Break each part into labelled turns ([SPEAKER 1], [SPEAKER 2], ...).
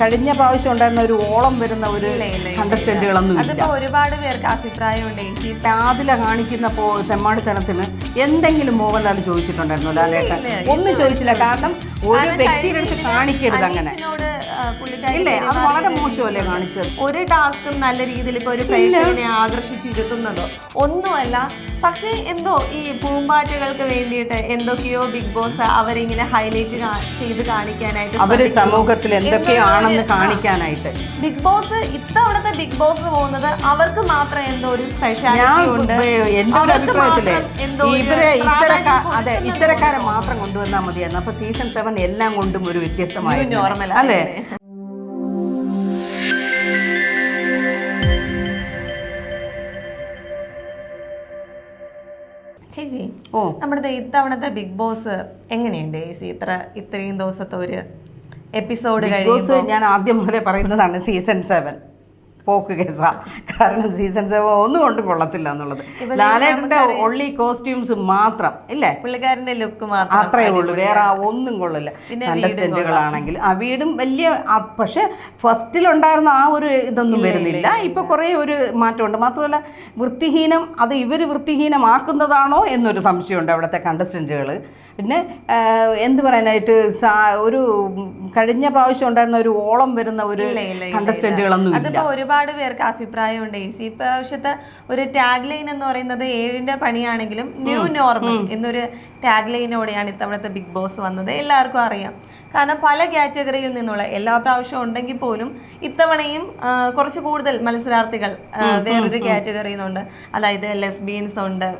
[SPEAKER 1] കഴിഞ്ഞ പ്രാവശ്യം ഉണ്ടായിരുന്ന ഒരു ഓളം വരുന്ന ഒരു. കണ്ടസ്റ്റന്റുകളൊന്നും ഇല്ല
[SPEAKER 2] ഒരുപാട് പേർക്ക് അഭിപ്രായമുണ്ട് ഈ
[SPEAKER 1] ആദില കാണിക്കുന്ന പോ തെമ്മാടിത്തനത്തിന് എന്തെങ്കിലും മോഹൻലാൽ ചോദിച്ചിട്ടുണ്ടായിരുന്നു ലാലേട്ടൻ ഒന്നും ചോദിച്ചില്ല കാരണം ഒരു വ്യക്തിയുടെ അടുത്ത് കാണിക്കരുത് അങ്ങനെ. ഇല്ലേ? അത് വളരെ മോശമല്ലേ കാണിച്ചത്?
[SPEAKER 2] ഒരു ടാസ്കും നല്ല രീതിയിൽ ഇപ്പൊ ഒരു പ്രേക്ഷകനെ ആകർഷിച്ചിരുത്തുന്നതോ ഒന്നുമല്ല. പക്ഷേ എന്തോ ഈ പൂമ്പാറ്റകൾക്ക് വേണ്ടിയിട്ട് എന്തൊക്കെയോ ബിഗ് ബോസ് അവരിങ്ങനെ ഹൈലൈറ്റ് ചെയ്ത് കാണിക്കാനായിട്ട് അവർ
[SPEAKER 1] സമൂഹത്തിൽ എന്തൊക്കെയാണെന്ന് കാണിക്കാനായിട്ട്.
[SPEAKER 2] ബിഗ് ബോസ് ഇത്തവണത്തെ ബിഗ് ബോസ് പോകുന്നത് അവർക്ക് മാത്രം എന്തോ ഒരു സ്പെഷ്യാലിറ്റി ഉണ്ട്.
[SPEAKER 1] എന്റെ ഒരു
[SPEAKER 2] അഭിപ്രായത്തിൽ
[SPEAKER 1] ഇവരെ ഇത്തരക്കാർ അതെ ഇത്തരക്കാരെ മാത്രം കൊണ്ടുവന്നാൽ മതിയായിരുന്നു. അപ്പൊ സീസൺ സെവൻ എല്ലാം കൊണ്ടും ഒരു വ്യത്യസ്തമായി
[SPEAKER 2] നോർമൽ
[SPEAKER 1] അല്ലേ?
[SPEAKER 2] നമ്മുടെ ഇത്തവണത്തെ ബിഗ് ബോസ് എങ്ങനെയുണ്ട് ചേച്ചി ഇത്ര ഇത്രയും ദിവസത്തെ ഒരു എപ്പിസോഡ് കഴിയുമ്പോൾ
[SPEAKER 1] ഞാൻ ആദ്യം മുതലേ പറയുന്നതാണ് സീസൺ സെവൻ. പോക്ക് കേസാ. കാരണം സീസൺ സെവൻ ഒന്നും കൊണ്ട് കൊള്ളത്തില്ല എന്നുള്ളത്. ലാലേട്ടന്റെ ഒള്ളി കോസ്റ്റ്യൂംസ് മാത്രം ഇല്ലേ?
[SPEAKER 2] പുള്ളിക്കാരന്റെ ലുക്ക് മാത്രം
[SPEAKER 1] അത്രേ ഉള്ളൂ. വേറെ ആ ഒന്നും കൊള്ളില്ല കണ്ടസ്റ്റന്റുകളാണെങ്കിൽ ആ വീടും വലിയ പക്ഷെ ഫസ്റ്റിലുണ്ടായിരുന്ന ആ ഒരു ഇതൊന്നും വരുന്നില്ല. ഇപ്പൊ കുറേ ഒരു മാറ്റമുണ്ട്. മാത്രമല്ല വൃത്തിഹീനം അത് ഇവർ വൃത്തിഹീനമാക്കുന്നതാണോ എന്നൊരു സംശയമുണ്ട് അവിടുത്തെ കണ്ടസ്റ്റന്റുകൾ പിന്നെ എന്ത് പറയാനായിട്ട് ഒരു കഴിഞ്ഞ പ്രാവശ്യം ഉണ്ടായിരുന്ന ഒരു ഓളം വരുന്ന ഒരു
[SPEAKER 2] ഇല്ല, ഇല്ല, ഒരുപാട് പേർക്ക് അഭിപ്രായമുണ്ട്. ചേച്ചി ഇപ്രാവശ്യത്തെ ഒരു ടാഗ് ലൈൻ എന്ന് പറയുന്നത് ഏഴിന്റെ പണിയാണെങ്കിലും ന്യൂ നോർമൽ എന്നൊരു ടാഗ് ലൈനോടെയാണ് ഇത്തവണത്തെ ബിഗ് ബോസ് വന്നത്. എല്ലാവർക്കും അറിയാം. കാരണം പല കാറ്റഗറിയിൽ നിന്നുള്ള എല്ലാ പ്രാവശ്യവും ഉണ്ടെങ്കിൽ പോലും ഇത്തവണയും കുറച്ച് കൂടുതൽ മത്സരാർത്ഥികൾ വേറൊരു കാറ്റഗറിയിൽ നിന്നുണ്ട് അതായത് ലെസ്ബിയൻസ് ഉണ്ട്.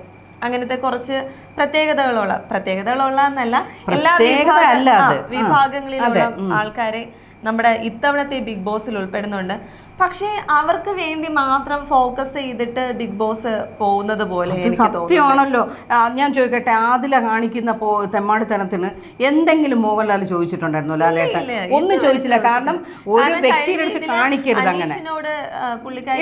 [SPEAKER 2] അങ്ങനത്തെ കുറച്ച് പ്രത്യേകതകളുള്ള പ്രത്യേകതകളുള്ള എന്നല്ല എല്ലാ. വിഭാഗങ്ങളിലുള്ള ആൾക്കാരെ നമ്മുടെ ഇത്തവണത്തെ ബിഗ് ബോസിൽ ഉൾപ്പെടുന്നുണ്ട്. പക്ഷേ അവർക്ക് വേണ്ടി മാത്രം ഫോക്കസ് ചെയ്തിട്ട് ബിഗ് ബോസ് പോകുന്നത് പോലെ
[SPEAKER 1] സത്യമാണല്ലോ. ഞാൻ ചോദിക്കട്ടെ ആദില കാണിക്കുന്ന പോ തെമ്മാടിത്തനത്തിന് എന്തെങ്കിലും മോഹൻലാൽ ചോദിച്ചിട്ടുണ്ടായിരുന്നു ലാലേട്ടൻ? ഒന്നും ചോദിച്ചില്ല. കാരണം ഒരു വ്യക്തിയുടെ അടുത്ത് കാണിക്കരുത് അങ്ങനെ.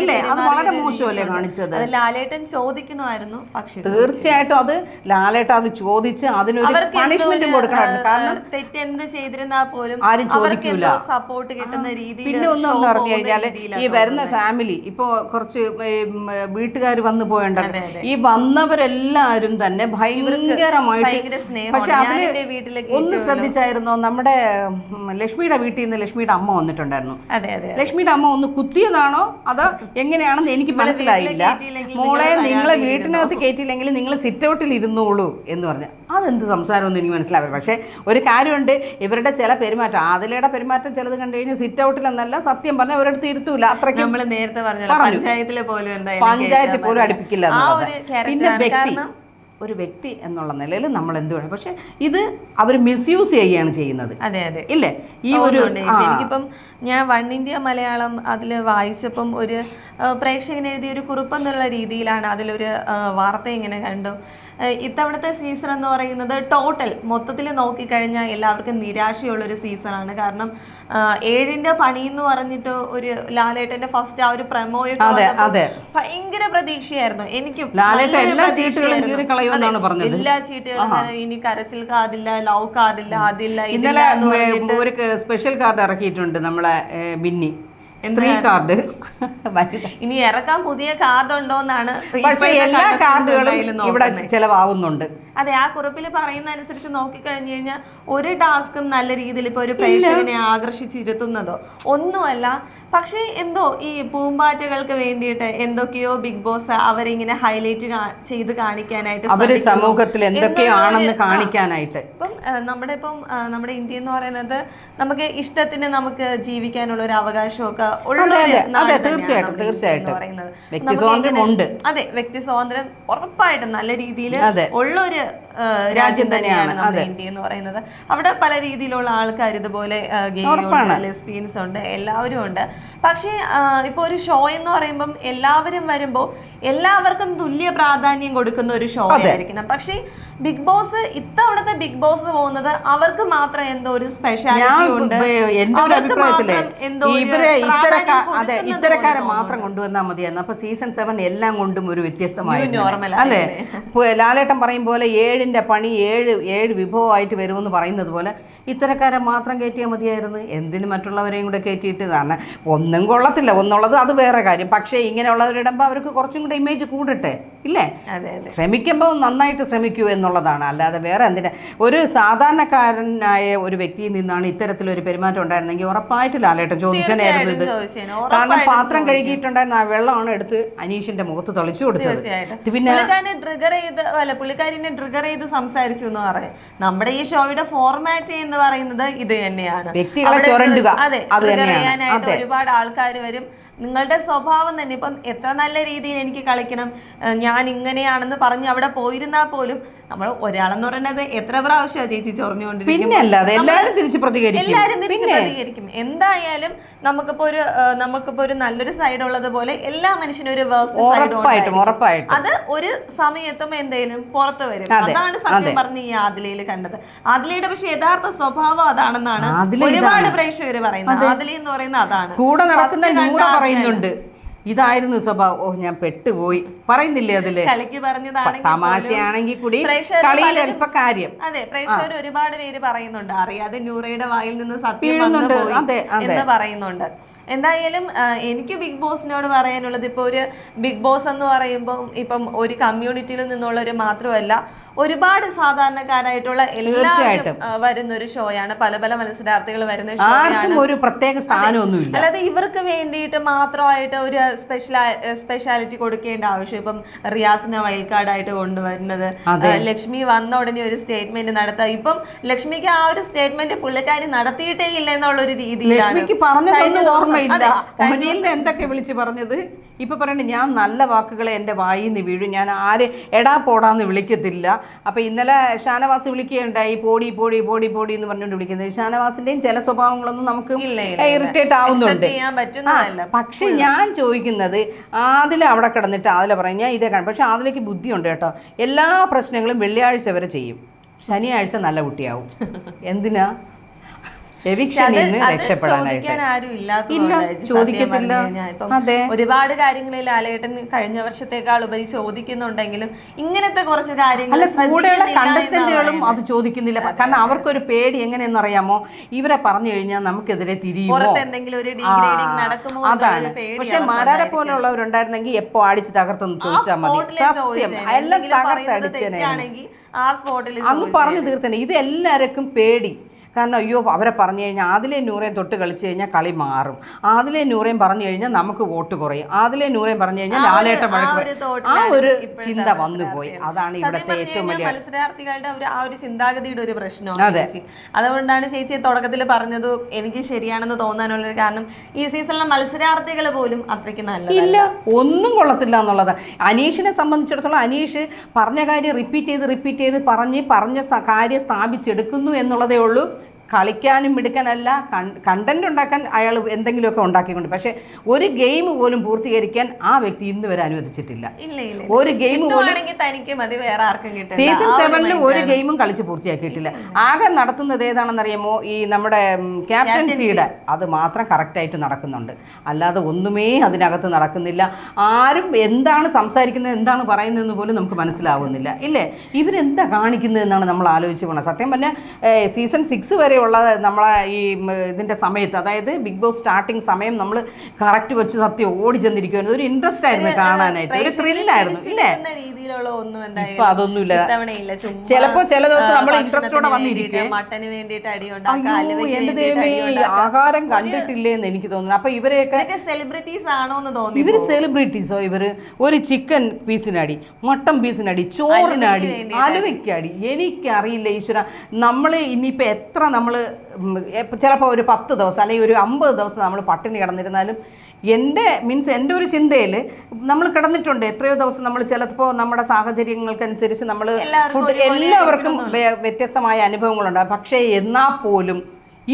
[SPEAKER 1] ഇല്ലേ? അത് വളരെ മോശമല്ലേ കാണിച്ചത്?
[SPEAKER 2] ലാലേട്ടൻ ചോദിക്കണമായിരുന്നു പക്ഷേ
[SPEAKER 1] തീർച്ചയായിട്ടും അത് ലാലേട്ട അത് ചോദിച്ച് അതിനൊരു പണിഷ്മെന്റ് കൊടുക്കണം കാരണം
[SPEAKER 2] തെറ്റ് എന്ത് ചെയ്തിരുന്നാൽ പോലും
[SPEAKER 1] ആരും
[SPEAKER 2] ചോദിക്കില്ല
[SPEAKER 1] ചോദിക്കൂല.
[SPEAKER 2] സപ്പോർട്ട് കിട്ടുന്ന രീതിയിൽ
[SPEAKER 1] പിന്നെ ഒന്നും ഒന്ന് പറഞ്ഞു കഴിഞ്ഞാൽ ഈ വരുന്ന ഫാമിലി. ഇപ്പോ കുറച്ച് വീട്ടുകാർ വന്നു പോയുണ്ടല്ലോ. ഈ വന്നവരെല്ലാരും തന്നെ ഭയങ്കരമായിട്ട്. പക്ഷെ
[SPEAKER 2] അതിൽ
[SPEAKER 1] ഒന്ന് ശ്രദ്ധിച്ചായിരുന്നോ? നമ്മുടെ ലക്ഷ്മിയുടെ വീട്ടിൽ നിന്ന് ലക്ഷ്മിയുടെ അമ്മ വന്നിട്ടുണ്ടായിരുന്നു. ലക്ഷ്മിയുടെ അമ്മ ഒന്ന് കുത്തിയതാണോ അതോ എങ്ങനെയാണെന്ന് എനിക്ക് മനസ്സിലായില്ല. മോളെ നിങ്ങളെ വീട്ടിനകത്ത് കയറ്റിയില്ലെങ്കിൽ നിങ്ങൾ സിറ്റ് ഔട്ടിൽ ഇരുന്നോളൂ എന്ന് പറഞ്ഞു. അതെന്ത് സംസാരമൊന്നും എനിക്ക് മനസ്സിലാവില്ല. പക്ഷെ ഒരു കാര്യമുണ്ട് ഇവരുടെ ചില പെരുമാറ്റം ആദിലയുടെ പെരുമാറ്റം ചിലത് കണ്ടു കഴിഞ്ഞാൽ സിറ്റ് ഔട്ടിൽ എന്നല്ല സത്യം പറഞ്ഞാൽ ഒരിടത്ത് ഇരുത്തൂല അത്രയ്ക്ക്
[SPEAKER 2] നമ്മൾ നേരത്തെ പറഞ്ഞല്ലോ പഞ്ചായത്തിലെ പോലും എന്തായാലും
[SPEAKER 1] പഞ്ചായത്തിൽ പോലും അടുപ്പിക്കില്ല
[SPEAKER 2] ഒരു
[SPEAKER 1] പിന്നെ വ്യക്തി. ഒരു വ്യക്തി എന്നുള്ള നിലയിൽ നമ്മൾ എന്ത് വേണം? പക്ഷെ ഇത് അവർ മിസ്യൂസ് ചെയ്യുകയാണ് ചെയ്യുന്നത്.
[SPEAKER 2] അതെ അതെ.
[SPEAKER 1] ഇല്ലേ? ഈ ഒരു.
[SPEAKER 2] എനിക്കിപ്പം ഞാൻ വൺ ഇന്ത്യ മലയാളം അതിൽ വായിച്ചപ്പം ഒരു പ്രേക്ഷകൻ എഴുതിയ ഒരു കുറിപ്പെന്നുള്ള രീതിയിലാണ് അതിലൊരു വാർത്ത ഇങ്ങനെ കണ്ടു. ഇത്തവണത്തെ സീസൺ എന്ന് പറയുന്നത് ടോട്ടൽ മൊത്തത്തിൽ നോക്കിക്കഴിഞ്ഞാൽ എല്ലാവർക്കും നിരാശയുള്ളൊരു സീസണാണ് കാരണം ഏഴിന്റെ പണി എന്ന് പറഞ്ഞിട്ട് ഒരു ലാലേട്ടന്റെ ഫസ്റ്റ് ആ ഒരു പ്രമോയൊക്കെ. ഭയങ്കര പ്രതീക്ഷയായിരുന്നു. എനിക്കും
[SPEAKER 1] എല്ലാ ചീട്ടുകളും
[SPEAKER 2] ഇനി കരച്ചിൽ കാർഡില്ല ലവ് കാർഡില്ല അതില്ല
[SPEAKER 1] ഇന്നലെ ഒരു സ്പെഷ്യൽ കാർഡ് ഇറക്കിയിട്ടുണ്ട് നമ്മളെ ബിന്നി. സ്ത്രീ കാർഡ്.
[SPEAKER 2] ഇനി ഇറക്കാൻ പുതിയ കാർഡ് ഉണ്ടോന്നാണ്
[SPEAKER 1] പക്ഷേ എല്ലാ കാർഡുകളും ഇവിടെ ചെലവാകുന്നുണ്ട്.
[SPEAKER 2] അതെ ആ കുറിപ്പിൽ പറയുന്ന അനുസരിച്ച് നോക്കി കഴിഞ്ഞു കഴിഞ്ഞാൽ ഒരു ടാസ്കും നല്ല രീതിയിൽ ഇപ്പൊ ഒരു പ്രേക്ഷകനെ ആകർഷിച്ചിരുത്തുന്നതോ ഒന്നുമല്ല. പക്ഷേ എന്തോ ഈ പൂമ്പാറ്റകൾക്ക് വേണ്ടിയിട്ട് എന്തൊക്കെയോ ബിഗ് ബോസ് അവരിങ്ങനെ ഹൈലൈറ്റ് ചെയ്ത് കാണിക്കാനായിട്ട് അവർ.
[SPEAKER 1] സമൂഹത്തിൽ എന്തൊക്കെയാണെന്ന് കാണിക്കാനായിട്ട്.
[SPEAKER 2] ഇപ്പം നമ്മുടെ ഇപ്പം നമ്മുടെ ഇന്ത്യ എന്ന് പറയുന്നത് നമുക്ക് ഇഷ്ടത്തിന് നമുക്ക് ജീവിക്കാനുള്ള ഒരു അവകാശമൊക്കെ ഉള്ള
[SPEAKER 1] തീർച്ചയായിട്ടും, തീർച്ചയായിട്ടും. വ്യക്തി സ്വാതന്ത്ര്യം ഉണ്ട്.
[SPEAKER 2] അതെ വ്യക്തി സ്വാതന്ത്ര്യം ഉറപ്പായിട്ടും നല്ല രീതിയിൽ ഉള്ള ഒരു രാജ്യം തന്നെയാണ് നമ്മുടെ ഇന്ത്യ എന്ന് പറയുന്നത്. അവിടെ പല രീതിയിലുള്ള ആൾക്കാർ ഇതുപോലെ ലെസ്ബിയൻസ് ഉണ്ട് എല്ലാവരും ഉണ്ട്. പക്ഷേ ഇപ്പൊ ഒരു ഷോ എന്ന് പറയുമ്പം എല്ലാവരും വരുമ്പോൾ എല്ലാവർക്കും തുല്യ പ്രാധാന്യം കൊടുക്കുന്ന ഒരു ഷോ ആയിരിക്കണം. പക്ഷേ ബിഗ് ബോസ് ഇത്തവണത്തെ ബിഗ് ബോസ് പോകുന്നത് അവർക്ക് മാത്രം എന്തോ ഒരു സ്പെഷ്യാലിറ്റി
[SPEAKER 1] ഉണ്ട്
[SPEAKER 2] ഉണ്ട്.
[SPEAKER 1] വേ- അഭിപ്രായത്തിൽ
[SPEAKER 2] മാത്രം
[SPEAKER 1] കൊണ്ടുവന്നാൽ മതിയായിരുന്നു. അപ്പൊ സീസൺ സെവൻ എല്ലാം കൊണ്ടും ഒരു വ്യത്യസ്തമായ അല്ലെ? ലാലേട്ടൻ പറയും പോലെ ഏഴിന്റെ പണി ഏഴ് ഏഴ് വിഭവമായിട്ട് വരുമെന്ന് പറയുന്നത് പോലെ ഇത്തരക്കാരെ മാത്രം കയറ്റിയാൽ മതിയായിരുന്നു. എന്തിന് മറ്റുള്ളവരെയും കൂടെ കയറ്റിയിട്ട്? കാരണം ഒന്നും കൊള്ളത്തില്ല. ഒന്നുള്ളത് അത് വേറെ കാര്യം. പക്ഷേ ഇങ്ങനെയുള്ളവരിടുമ്പോൾ അവർക്ക് കുറച്ചും കൂടെ ഇമേജ് കൂടട്ടെ? ഇല്ലേ? ശ്രമിക്കുമ്പോൾ നന്നായിട്ട് ശ്രമിക്കൂ എന്നുള്ളതാണ്. അല്ലാതെ വേറെ എന്തിനാ? ഒരു സാധാരണക്കാരനായ ഒരു വ്യക്തിയിൽ നിന്നാണ് ഇത്തരത്തിലൊരു പെരുമാറ്റം ഉണ്ടായിരുന്നെങ്കിൽ ഉറപ്പായിട്ട് ലാലേട്ടൻ ചോദിച്ചനായിരുന്നു ഇത്. കാരണം പാത്രം കഴുകിയിട്ടുണ്ടായിരുന്ന ആ വെള്ളമാണ് എടുത്ത് അനീഷിന്റെ മുഖത്ത് തളിച്ചു കൊടുത്തത്. പിന്നെ
[SPEAKER 2] ട്രിഗർ ചെയ്ത് അല്ല പുള്ളിക്കാരിനെ ട്രിഗർ ചെയ്ത് സംസാരിച്ചു എന്ന് പറയാം. നമ്മുടെ ഈ ഷോയുടെ ഫോർമാറ്റ് എന്ന് പറയുന്നത് ഇത് തന്നെയാണ്.
[SPEAKER 1] വ്യക്തികളെ ചുരണ്ടുക.
[SPEAKER 2] അതെ
[SPEAKER 1] അത് തന്നെയാണ്.
[SPEAKER 2] ഒരുപാട് ആൾക്കാർ വരും. നിങ്ങളുടെ സ്വഭാവം തന്നെ ഇപ്പം എത്ര നല്ല രീതിയിൽ എനിക്ക് കളിക്കണം ഞാൻ ഇങ്ങനെയാണെന്ന് പറഞ്ഞ് അവിടെ പോയിരുന്നാൽ പോലും നമ്മൾ ഒരാളെന്ന് പറയുന്നത് എത്ര പ്രാവശ്യമാണ് ചേച്ചി ചൊറിഞ്ഞുകൊണ്ടിരിക്കും.
[SPEAKER 1] എല്ലാവരും തിരിച്ച് പ്രതികരിക്കും.
[SPEAKER 2] എല്ലാരും തിരിച്ച് പ്രതികരിക്കും. എന്തായാലും നമുക്കിപ്പോ ഒരു നമുക്കിപ്പോ ഒരു നല്ലൊരു സൈഡ് ഉള്ളത് പോലെ എല്ലാ മനുഷ്യനും ഒരു സൈഡ് അത് ഒരു സമയത്തും എന്തേലും പുറത്ത് വരും. അതാണ് സത്യം പറഞ്ഞ് ഈ ആദിലയിൽ കണ്ടത്. ആദിലയുടെ പക്ഷെ യഥാർത്ഥ സ്വഭാവം അതാണെന്നാണ് ഒരുപാട് പ്രേക്ഷകർ പറയുന്നത്. ആദിലി എന്ന് പറയുന്നത് അതാണ്.
[SPEAKER 1] കൂടെ നടക്കുന്ന പറയുന്നുണ്ട്. ഇതായിരുന്നു സ്വഭാവം. ഓ ഞാൻ പെട്ടുപോയി. പറയുന്നില്ലേ അതിൽ?
[SPEAKER 2] കളിക്ക്
[SPEAKER 1] തമാശയാണെങ്കിൽ കൂടി കളിയിൽ അല്പ കാര്യം.
[SPEAKER 2] അതെ പ്രേക്ഷകർ ഒരുപാട് പേര് പറയുന്നുണ്ട്. അറിയാതെ ന്യൂറയുടെ വായിൽ നിന്ന് സത്യം. എന്ന് പറയുന്നുണ്ട്. എന്തായാലും എനിക്ക് ബിഗ് ബോസിനോട് പറയാനുള്ളത് ഇപ്പോൾ ഒരു ബിഗ് ബോസ് എന്ന് പറയുമ്പോൾ ഇപ്പം ഒരു കമ്മ്യൂണിറ്റിയിൽ നിന്നുള്ളവർ മാത്രമല്ല ഒരുപാട് സാധാരണക്കാരായിട്ടുള്ള എല്ലാവരും വരുന്ന ഒരു ഷോയാണ് പല പല മത്സരാർത്ഥികൾ വരുന്ന ഷോയാണ്
[SPEAKER 1] ഒരു പ്രത്യേക സ്ഥാനമൊന്നുമില്ല.
[SPEAKER 2] അല്ലാതെ ഇവർക്ക് വേണ്ടിയിട്ട് മാത്രമായിട്ട് ഒരു സ്പെഷ്യൽ സ്പെഷ്യാലിറ്റി കൊടുക്കേണ്ട ആവശ്യം ഇപ്പം റിയാസിനെ വൈൽഡ് കാർഡായിട്ട് കൊണ്ടുവരുന്നത്. ലക്ഷ്മി വന്ന ഉടനെ ഒരു സ്റ്റേറ്റ്മെന്റ് നടത്താം. ഇപ്പം ലക്ഷ്മിക്ക് ആ ഒരു സ്റ്റേറ്റ്മെന്റ് പുള്ളിക്കാരി നടത്തിയിട്ടേ ഇല്ല എന്നുള്ള ഒരു രീതിയിലാണ്.
[SPEAKER 1] ഓർമ്മയില്ല. എന്തൊക്കെ വിളിച്ച് പറഞ്ഞത്? ഇപ്പൊ പറയണ ഞാൻ നല്ല വാക്കുകളെ എന്റെ വായിൽ നിന്ന് വീഴും. ഞാൻ ആരെ എടാ പോടാന്ന് വിളിക്കത്തില്ല. അപ്പൊ ഇന്നലെ ഷാനവാസ് വിളിക്കുകയുണ്ടായി. പോടി പോടി പോടി പോടി എന്ന് പറഞ്ഞുകൊണ്ട് വിളിക്കുന്നത്. ഷാനവാസിന്റെയും ചില സ്വഭാവങ്ങളൊന്നും നമുക്ക്. ഇറിറ്റേറ്റ് ആവുന്നുണ്ട്. പക്ഷെ ഞാൻ ചോദിക്കുന്നത് ആദില അവിടെ കിടന്നിട്ട് ആദില പറയും ഞാൻ ഇതേ കാണും. പക്ഷെ ആദിലേക്ക് ബുദ്ധിയുണ്ട് കേട്ടോ. എല്ലാ പ്രശ്നങ്ങളും വെള്ളിയാഴ്ച വരെ ചെയ്യും. ശനിയാഴ്ച നല്ല കുട്ടിയാവും. എന്തിനാ? എവിക്ഷനിൽ നിന്ന് രക്ഷപ്പെടാനായിട്ട്. ഇല്ല, ചോദിക്കത്തില്ല.
[SPEAKER 2] ഒരുപാട് കാര്യങ്ങളിൽ ലാലേട്ടൻ കഴിഞ്ഞ വർഷത്തേക്കാൾ ഉപരി ചോദിക്കുന്നുണ്ടെങ്കിലും ഇങ്ങനത്തെ കുറച്ച് കാര്യങ്ങൾ
[SPEAKER 1] കൂടെയുള്ള കണ്ടസ്റ്റന്റുകളും അത് ചോദിക്കുന്നില്ല. കാരണം അവർക്കൊരു പേടി എങ്ങനെയെന്ന് അറിയാമോ? ഇവരെ പറഞ്ഞു കഴിഞ്ഞാൽ നമുക്കെതിരെ തിരിയുമോ? അതാണ്. പക്ഷെ മാരാരെ പോലുള്ളവരുണ്ടായിരുന്നെങ്കിൽ എപ്പോ അടിച്ച് തകർത്തെന്ന് ചോദിച്ചാൽ മതി. സത്യം. എല്ലാം തകർത്തടിച്ചേനെ അങ്ങ് പറഞ്ഞു തീർത്തന്നെ ഇത് എല്ലാവർക്കും പേടി. കാരണം അയ്യോ അവരെ പറഞ്ഞു കഴിഞ്ഞാൽ ആദിലെ നൂറേം തൊട്ട് കളിച്ചു കഴിഞ്ഞാൽ കളി മാറും. ആദിലെ നൂറേം പറഞ്ഞു കഴിഞ്ഞാൽ നമുക്ക് വോട്ട് കുറയും. ആദിലെ നൂറേം പറഞ്ഞു കഴിഞ്ഞാൽ ലാലേട്ടം വഴക്ക് ആ ഒരു ചിന്ത വന്നുപോയി അതാണ് ഇവിടുത്തെ ഏറ്റവും വലിയ
[SPEAKER 2] മത്സരാർത്ഥികളുടെ ഒരു ആ ഒരു ചിന്താഗതിയുടെ ഒരു പ്രശ്നമാണ് ചേച്ചി. അതുകൊണ്ടാണ് ചേച്ചി തുടക്കത്തിൽ പറഞ്ഞത് എനിക്ക് ശരിയാണെന്ന് തോന്നാനുള്ള കാരണം ഈ സീസണിലെ മത്സരാർത്ഥികൾ പോലും അത്രയ്ക്ക് നല്ല
[SPEAKER 1] ഇല്ല ഒന്നും കൊള്ളത്തില്ല എന്നുള്ളത്. അനീഷിനെ സംബന്ധിച്ചിടത്തോളം അനീഷ് പറഞ്ഞ കാര്യം റിപ്പീറ്റ് ചെയ്ത് റിപ്പീറ്റ് ചെയ്ത് പറഞ്ഞ് പറഞ്ഞ കാര്യം സ്ഥാപിച്ചെടുക്കുന്നു എന്നുള്ളതേ ഉള്ളൂ. കളിക്കാനും മിടുക്കനല്ല കണ്ടന്റ് ഉണ്ടാക്കാൻ അയാൾ എന്തെങ്കിലുമൊക്കെ ഉണ്ടാക്കിക്കൊണ്ട്. പക്ഷേ ഒരു ഗെയിം പോലും പൂർത്തീകരിക്കാൻ ആ വ്യക്തി ഇന്ന് വരെ അനുവദിച്ചിട്ടില്ല. ഒരു ഗെയിം
[SPEAKER 2] തനിക്ക് മതി വേറെ ആർക്കും കിട്ടും
[SPEAKER 1] സീസൺ സെവനിൽ ഒരു ഗെയിമും കളിച്ച് പൂർത്തിയാക്കിയിട്ടില്ല. ആകെ നടത്തുന്നത് ഏതാണെന്നറിയാമോ? ഈ നമ്മുടെ ക്യാപ്റ്റൻസിയുടെ അത് മാത്രം കറക്റ്റായിട്ട് നടക്കുന്നുണ്ട്. അല്ലാതെ ഒന്നുമേ അതിനകത്ത് നടക്കുന്നില്ല. ആരും എന്താണ് സംസാരിക്കുന്നത് എന്താണ് പറയുന്നതെന്ന് പോലും നമുക്ക് മനസ്സിലാവുന്നില്ല. ഇല്ലേ? ഇവരെന്താ കാണിക്കുന്നത് എന്നാണ് നമ്മൾ ആലോചിച്ച് പോകണം സത്യം പറഞ്ഞാൽ സീസൺ സിക്സ് വരെയുള്ള നമ്മളെ ഈ ഇതിന്റെ സമയത്ത്. അതായത് ബിഗ് ബോസ് സ്റ്റാർട്ടിങ് സമയം നമ്മൾ കറക്റ്റ് വെച്ച് സത്യം ഓടി ചെന്നിരിക്കുമായിരുന്നു ഒരു ഇൻട്രസ്റ്റ് ആയിരുന്നു കാണാനായിട്ട്. ഒരു ത്രില്ലായിരുന്നു ഇല്ലേ? ഇപ്പൊ അതൊന്നുമില്ല. ചിലപ്പോ ചില ദിവസം നമ്മൾ ഇൻട്രസ്റ്റോടെ വന്നിരിക്കും.
[SPEAKER 2] മട്ടന് വേണ്ടിയിട്ട് അടി ഉണ്ടാക്കുക
[SPEAKER 1] അയ്യോ
[SPEAKER 2] അലുവയ്ക്ക്
[SPEAKER 1] എന്റെ
[SPEAKER 2] വേണ്ടിയിട്ട്
[SPEAKER 1] ദൈവമേ
[SPEAKER 2] അടി
[SPEAKER 1] ഈ
[SPEAKER 2] ഉണ്ടാക്കുക.
[SPEAKER 1] ആഹാരം കണ്ടിട്ടില്ലേന്ന് എനിക്ക് തോന്നുന്നു. അപ്പൊ ഇവരെയൊക്കെ
[SPEAKER 2] സെലിബ്രിറ്റീസ് ആണോ എന്ന് തോന്നുന്നു
[SPEAKER 1] ഇവർ സെലിബ്രിറ്റീസോ ഇവർ? ഒരു ചിക്കൻ പീസിനടി മട്ടൻ പീസിനടി ചോറിനടി അലുവയ്ക്കടി എനിക്കറിയില്ല ഈശ്വര. നമ്മൾ ഇനിയിപ്പോ എത്ര നമ്മൾ ചിലപ്പോൾ ഒരു പത്ത് ദിവസം അല്ലെങ്കിൽ ഒരു അമ്പത് ദിവസം നമ്മൾ പട്ടിണി കിടന്നിരുന്നാലും എന്റെ മീൻസ് എന്റെ ഒരു ചിന്തയിൽ നമ്മൾ കിടന്നിട്ടുണ്ട്. എത്രയോ ദിവസം നമ്മൾ ചിലപ്പോൾ നമ്മുടെ സാഹചര്യങ്ങൾക്കനുസരിച്ച് നമ്മൾ ഫുഡ് എല്ലാവർക്കും വ്യത്യസ്തമായ അനുഭവങ്ങളുണ്ട്. പക്ഷേ എന്നാൽ പോലും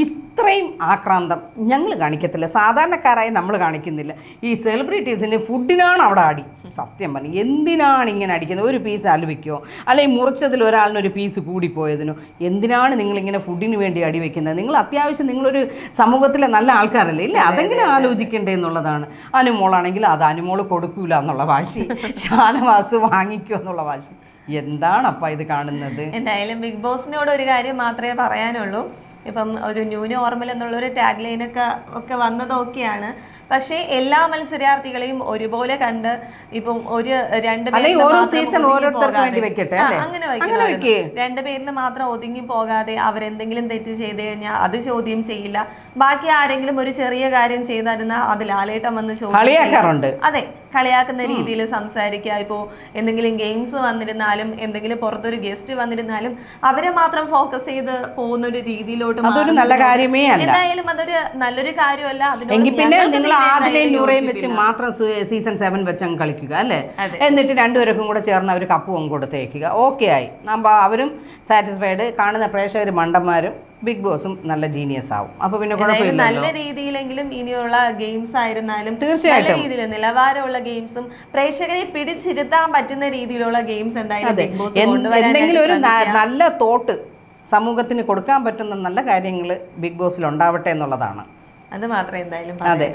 [SPEAKER 1] ഇത്രയും ആക്രാന്തം ഞങ്ങൾ കാണിക്കത്തില്ല. സാധാരണക്കാരായി നമ്മൾ കാണിക്കുന്നില്ല. ഈ സെലിബ്രിറ്റീസിന് ഫുഡിനാണ് അവിടെ അടി. സത്യം പറഞ്ഞു എന്തിനാണ് ഇങ്ങനെ അടിക്കുന്നത്? ഒരു പീസ് അലുവയ്ക്കോ അല്ലെങ്കിൽ മുറിച്ചതിൽ ഒരാളിന് ഒരു പീസ് കൂടിപ്പോയതിനോ? എന്തിനാണ് നിങ്ങളിങ്ങനെ ഫുഡിന് വേണ്ടി അടി വയ്ക്കുന്നത് നിങ്ങൾ അത്യാവശ്യം നിങ്ങളൊരു സമൂഹത്തിലെ നല്ല ആൾക്കാരല്ലേ? ഇല്ലേ? അതെങ്കിലും ആലോചിക്കണ്ടേ എന്നുള്ളതാണ്. അനുമോളാണെങ്കിൽ അത് അനുമോൾ കൊടുക്കൂല എന്നുള്ള വാശി. ഷാനവാസ് വാങ്ങിക്കൂ എന്നുള്ള വാശി. എന്താണ് അപ്പ ഇത് കാണുന്നത്?
[SPEAKER 2] എന്തായാലും ബിഗ് ബോസിനോട് ഒരു കാര്യം മാത്രമേ പറയാനുള്ളൂ. ഇപ്പം ഒരു ന്യൂ നോർമൽ എന്നുള്ള ഒരു ടാഗ് ലൈനൊക്കെ ഒക്കെ വന്നതൊക്കെയാണ്. പക്ഷേ എല്ലാ മത്സരാർത്ഥികളെയും ഒരുപോലെ കണ്ട് ഇപ്പം ഒരു രണ്ട്? അങ്ങനെ
[SPEAKER 1] അങ്ങനെ
[SPEAKER 2] രണ്ട് പേരിൽ മാത്രം ഒതുങ്ങി പോകാതെ അവരെന്തെങ്കിലും തെറ്റ് ചെയ്ത് കഴിഞ്ഞാൽ അത് ചോദ്യം ചെയ്യില്ല. ബാക്കി ആരെങ്കിലും ഒരു ചെറിയ കാര്യം ചെയ്തായിരുന്നാൽ അത് ലാലേട്ടം വന്ന് ചോദ്യം ചെയ്യും. അതെ കളിയാക്കുന്ന രീതിയിൽ സംസാരിക്കുക. ഇപ്പോൾ എന്തെങ്കിലും ഗെയിംസ് വന്നിരുന്നാലും എന്തെങ്കിലും പുറത്തൊരു ഗസ്റ്റ് വന്നിരുന്നാലും അവരെ മാത്രം ഫോക്കസ് ചെയ്ത് പോകുന്ന ഒരു രീതിയിലോട്ട്
[SPEAKER 1] അതൊരു നല്ല കാര്യമേ അല്ല.
[SPEAKER 2] എന്തായാലും അതൊരു നല്ലൊരു കാര്യമല്ല.
[SPEAKER 1] എങ്കിൽ പിന്നെ നിങ്ങൾ
[SPEAKER 2] ആദ്യം
[SPEAKER 1] ആദിലെയും വെച്ച് മാത്രം സീസൺ സെവൻ വെച്ച് അങ്ങ് കളിക്കുക അല്ലേ? എന്നിട്ട് രണ്ടുപേർക്കും കൂടെ ചേർന്ന് അവർ കപ്പും കൊടുത്തേക്കുക. ഓക്കെ ആയി. നമ്മൾ അവരും സാറ്റിസ്ഫൈഡ് കാണുന്ന പ്രേക്ഷകർ മണ്ടന്മാരും ബിഗ് ബോസും നല്ല ജീനിയസ് ആവും. അപ്പൊ പിന്നെ
[SPEAKER 2] എന്തായാലും
[SPEAKER 1] കുഴപ്പമില്ലല്ലോ.
[SPEAKER 2] നല്ല രീതിയിലെങ്കിലും ഇനിയുള്ള ഗെയിംസ് ആയിരുന്നാലും
[SPEAKER 1] തീർച്ചയായിട്ടും.
[SPEAKER 2] രീതിയിൽ നിലവാരമുള്ള ഗെയിംസും പ്രേക്ഷകരെ പിടിച്ചിരുത്താൻ പറ്റുന്ന രീതിയിലുള്ള ഗെയിംസ് എന്തായാലും
[SPEAKER 1] എന്തെങ്കിലും ഒരു നല്ല തോട്ട് സമൂഹത്തിന് കൊടുക്കാൻ പറ്റുന്ന നല്ല കാര്യങ്ങൾ ബിഗ് ബോസിൽ ഉണ്ടാവട്ടെ എന്നുള്ളതാണ്
[SPEAKER 2] അത് മാത്രമേ എന്തായാലും
[SPEAKER 1] അതെ.